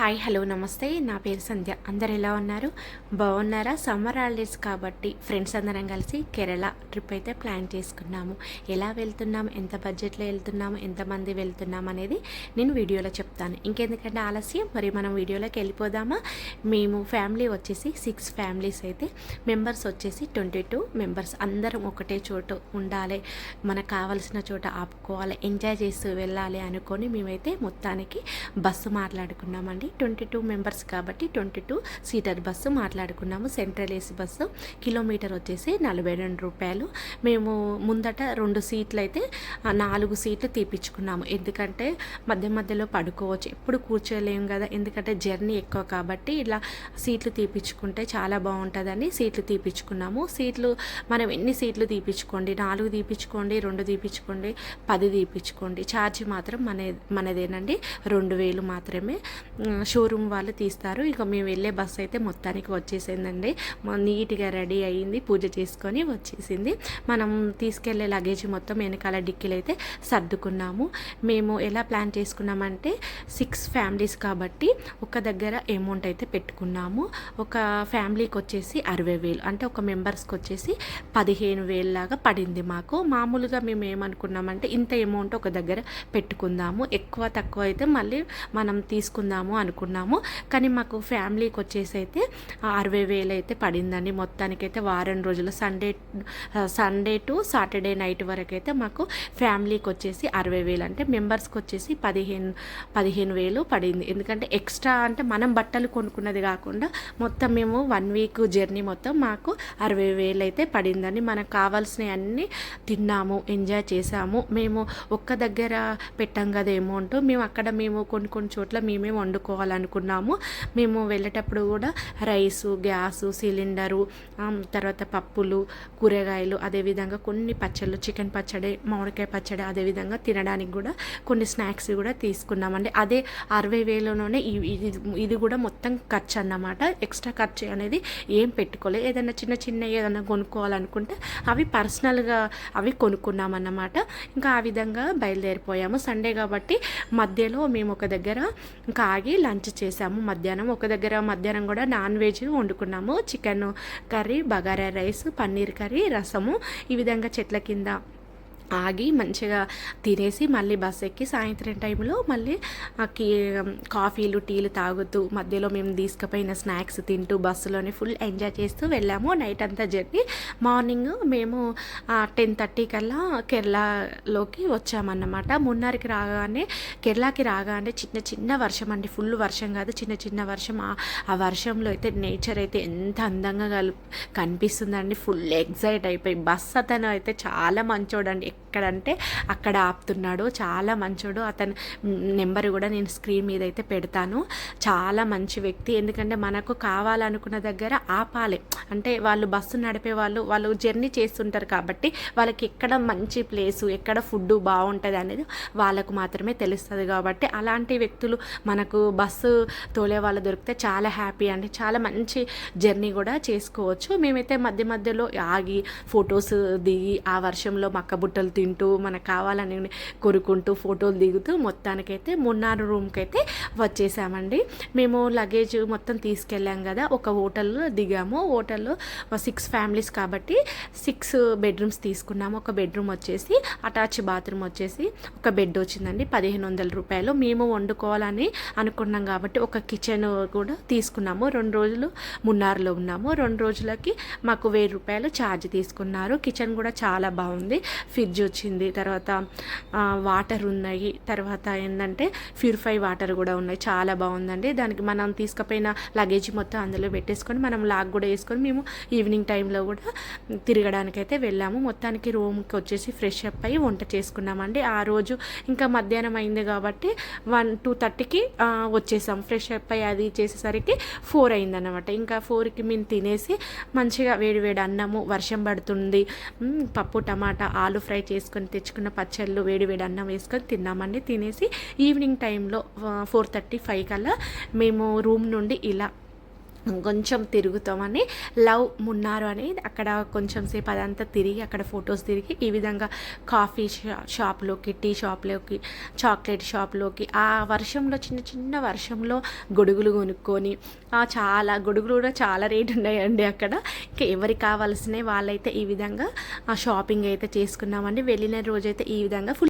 Hi hello నమస్తే. నా పేరు సంధ్య. అందరు ఎలా ఉన్నారు? బాగున్నారా? సమ్మర్ హాలిడేస్ కాబట్టి ఫ్రెండ్స్ అందరం కలిసి కేరళ ట్రిప్ అయితే ప్లాన్ చేసుకున్నాము. ఎలా వెళ్తున్నాం? ఎంత బడ్జెట్లో వెళ్తున్నాము? ఎంతమంది వెళ్తున్నాం అనేది నేను వీడియోలో చెప్తాను. ఇంకెందుకంటే ఆలస్యం మరి మనం వీడియోలోకి వెళ్ళిపోదామా? మేము ఫ్యామిలీ వచ్చేసి సిక్స్ ఫ్యామిలీస్ అయితే. మెంబర్స్ వచ్చేసి ట్వంటీ టూ మెంబర్స్. అందరం ఒకటే చోట ఉండాలి. మనకు కావలసిన చోట ఆపుకోవాలి. ఎంజాయ్ చేస్తూ వెళ్ళాలి అనుకొని మేమైతే మొత్తానికి బస్సు మాట్లాడుకున్నామండి. ట్వంటీ టూ మెంబర్స్ కాబట్టి ట్వంటీ టూ సీటర్ బస్సు మాట్లాడుకున్నాము. సెంట్రల్ ఏసీ బస్సు కిలోమీటర్ వచ్చేసి నలభై రెండు రూపాయలు. మేము ముందట రెండు సీట్లు అయితే నాలుగు సీట్లు తీపించుకున్నాము ఎందుకంటే మధ్య మధ్యలో పడుకోవచ్చు. ఎప్పుడు కూర్చోలేము కదా. ఎందుకంటే జర్నీ ఎక్కువ కాబట్టి ఇలా సీట్లు తీపించుకుంటే చాలా బాగుంటుందని సీట్లు తీపించుకున్నాము సీట్లు మనం ఎన్ని సీట్లు తీపించుకోండి నాలుగు తీపించుకోండి రెండు తీపించుకోండి పది తీపించుకోండి ఛార్జ్ మాత్రం మన మనదేనండి. రెండు వేలు మాత్రమే. షోరూమ్ వాళ్ళు తీస్తారు. ఇక మేము వెళ్ళే బస్సు అయితే మొత్తానికి వచ్చేసిందండి. మ- నీట్గా రెడీ అయ్యింది పూజ చేసుకొని వచ్చేసింది. మనం తీసుకెళ్ళే లగేజ్ మొత్తం వెనకాల డిక్కీలు అయితే సర్దుకున్నాము. మేము ఎలా ప్లాన్ చేసుకున్నామంటే సిక్స్ ఫ్యామిలీస్ కాబట్టి ఒక దగ్గర అమౌంట్ అయితే పెట్టుకున్నాము. ఒక ఫ్యామిలీకి వచ్చేసి అరవై వేలు. అంటే ఒక మెంబర్స్కి వచ్చేసి పదిహేను వేలు లాగా పడింది మాకు. మామూలుగా మేము ఏమనుకున్నామంటే ఇంత అమౌంట్ ఒక దగ్గర పెట్టుకుందాము. ఎక్కువ తక్కువ అయితే మళ్ళీ మనం తీసుకుందాము అనుకున్నాము. కానీ మాకు ఫ్యామిలీకి వచ్చేసి అయితే అరవై వేలు అయితే పడిందండి. మొత్తానికైతే వారం రోజులు Sunday Sunday to Saturday night వరకు అయితే మాకు ఫ్యామిలీకి వచ్చేసి అరవై వేలు అంటే మెంబర్స్కి వచ్చేసి పదిహేను పదిహేను వేలు పడింది. ఎందుకంటే ఎక్స్ట్రా అంటే మనం బట్టలు కొనుక్కున్నది కాకుండా మొత్తం మేము వన్ వీక్ జర్నీ మొత్తం మాకు అరవై వేలు అయితే పడిందని మనకు కావాల్సినవి అన్నీ తిన్నాము ఎంజాయ్ చేసాము. మేము ఒక్క దగ్గర పెట్టాం కదా అమౌంట్. మేము అక్కడ మేము కొన్ని కొన్ని చోట్ల మేమే చేసుకోవాలనుకున్నాము మేము వెళ్ళేటప్పుడు కూడా రైసు గ్యాసు సిలిండరు తర్వాత పప్పులు కూరగాయలు అదేవిధంగా కొన్ని పచ్చళ్ళు చికెన్ పచ్చడి మామిడికాయ పచ్చడి అదేవిధంగా తినడానికి కూడా కొన్ని స్నాక్స్ కూడా తీసుకున్నామండి. అదే అరవై వేలలోనే ఇది ఇది కూడా మొత్తం ఖర్చు అన్నమాట. ఎక్స్ట్రా ఖర్చు అనేది ఏం పెట్టుకోలేదు ఏదైనా చిన్న చిన్న ఏదైనా కొనుక్కోవాలనుకుంటే అవి పర్సనల్గా అవి కొనుక్కున్నామన్నమాట. ఇంకా ఆ విధంగా బయలుదేరిపోయాము. సండే కాబట్టి మధ్యలో మేము ఒక దగ్గర ఇంకా ఆగి లంచ్ చేసాము. మధ్యాహ్నం ఒక దగ్గర మధ్యాహ్నం కూడా non veg వండుకున్నాము. Chicken curry bagara rice paneer curry రసము ఈ విధంగా చెట్ల కింద ఆగి మంచిగా తినేసి మళ్ళీ బస్ ఎక్కి సాయంత్రం టైంలో మళ్ళీ ఆ కీ కాఫీలు టీలు తాగుతూ మధ్యలో మేము తీసుకుపోయిన స్నాక్స్ తింటూ బస్సులోనే ఫుల్ ఎంజాయ్ చేస్తూ వెళ్ళాము. నైట్ అంతా జర్నీ. మార్నింగ్ మేము టెన్ థర్టీ కల్లా కేరళలోకి వచ్చామన్నమాట. మున్నార్కి రాగానే కేరళకి రాగానే చిన్న చిన్న వర్షం అండి. ఫుల్ వర్షం కాదు చిన్న చిన్న వర్షం. ఆ- ఆ వర్షంలో అయితే నేచర్ అయితే ఎంత అందంగా కలు కనిపిస్తుందండి. ఫుల్ ఎగ్జైట్ అయిపోయి బస్ అతను అయితే చాలా మంచోడండి. ఎక్కడంటే అక్కడ ఆపుతున్నాడు. చాలా మంచోడు. అతని నెంబర్ కూడా నేను స్క్రీన్ మీద అయితే పెడతాను. చాలా మంచి వ్యక్తి. ఎందుకంటే మనకు కావాలనుకున్న దగ్గర ఆపాలి. అంటే వాళ్ళు బస్సు నడిపే వాళ్ళు వాళ్ళు జర్నీ చేస్తుంటారు కాబట్టి వాళ్ళకి ఎక్కడ మంచి ప్లేసు ఎక్కడ ఫుడ్ బాగుంటుంది అనేది వాళ్ళకు మాత్రమే తెలుస్తుంది కాబట్టి అలాంటి వ్యక్తులు మనకు బస్సు తోలే వాళ్ళు దొరికితే చాలా హ్యాపీ అండి. చాలా మంచి జర్నీ కూడా చేసుకోవచ్చు. మేమైతే మధ్య మధ్యలో ఆగి ఫొటోస్ దిగి ఆ వర్షంలో మక్కబుట్టలు బుట్టలు తింటూ మనకు కావాలని కొరుకుంటూ ఫోటోలు దిగుతూ మొత్తానికైతే మున్నార్ రూమ్కి అయితే వచ్చేసామండి. మేము లగేజ్ మొత్తం తీసుకెళ్ళాం కదా ఒక హోటల్లో దిగాము. హోటల్లో సిక్స్ ఫ్యామిలీస్ కాబట్టి సిక్స్ బెడ్రూమ్స్ తీసుకున్నాము. ఒక బెడ్రూమ్ వచ్చేసి అటాచ్ బాత్రూమ్ వచ్చేసి ఒక బెడ్ వచ్చిందండి పదిహేను వందల రూపాయలు. మేము వండుకోవాలని అనుకున్నాం కాబట్టి ఒక కిచెన్ కూడా తీసుకున్నాము. రెండు రోజులు మున్నార్లో ఉన్నాము. రెండు రోజులకి మాకు వెయ్యి రూపాయలు ఛార్జ్ తీసుకున్నారు. కిచెన్ కూడా చాలా బాగుంది. ఫ్రిడ్జ్ వచ్చింది. తర్వాత వాటర్ ఉన్నాయి. తర్వాత ఏంటంటే ప్యూరిఫై వాటర్ కూడా ఉన్నాయి. చాలా బాగుందండి. దానికి మనం తీసుకుపోయిన లగేజ్ మొత్తం అందులో పెట్టేసుకొని మనం లాగ్ కూడా వేసుకొని మేము ఈవినింగ్ టైంలో కూడా తిరగడానికైతే వెళ్ళాము. మొత్తానికి రూమ్కి వచ్చేసి ఫ్రెష్ అప్ అయ్యి వంట చేసుకున్నామండి. ఆ రోజు ఇంకా మధ్యాహ్నం అయింది కాబట్టి వన్ టూ థర్టీకి వచ్చేసాం. ఫ్రెష్ అప్ అయ్యి అది చేసేసరికి ఫోర్ అయిందన్నమాట. ఇంకా ఫోర్కి మేము తినేసి మంచిగా వేడి వేడి అన్నము వర్షం పడుతుంది. పప్పు టమాటా ఆలు ఫ్రై చేసుకొని తెచ్చుకున్న పచ్చళ్ళు వేడి వేడి అన్నం వేసుకొని తిన్నామండి. తినేసి ఈవినింగ్ టైంలో ఫోర్ థర్టీ ఫైవ్ కల్లా మేము రూమ్ నుండి ఇలా కొంచెం తిరుగుతామని లవ్ మున్నారు అని అక్కడ కొంచెం సేపు అదంతా తిరిగి అక్కడ ఫొటోస్ తిరిగి ఈ విధంగా కాఫీ షా షాప్లోకి టీ షాప్లోకి చాక్లెట్ షాప్లోకి ఆ వర్షంలో చిన్న చిన్న వర్షంలో గొడుగులు కొనుక్కొని చాలా గొడుగులు కూడా చాలా రేట్ ఉన్నాయండి అక్కడ. ఇంకా ఎవరికి కావాల్సినవి వాళ్ళైతే ఈ విధంగా షాపింగ్ అయితే చేసుకున్నామండి. వెళ్ళిన రోజైతే ఈ విధంగా ఫుల్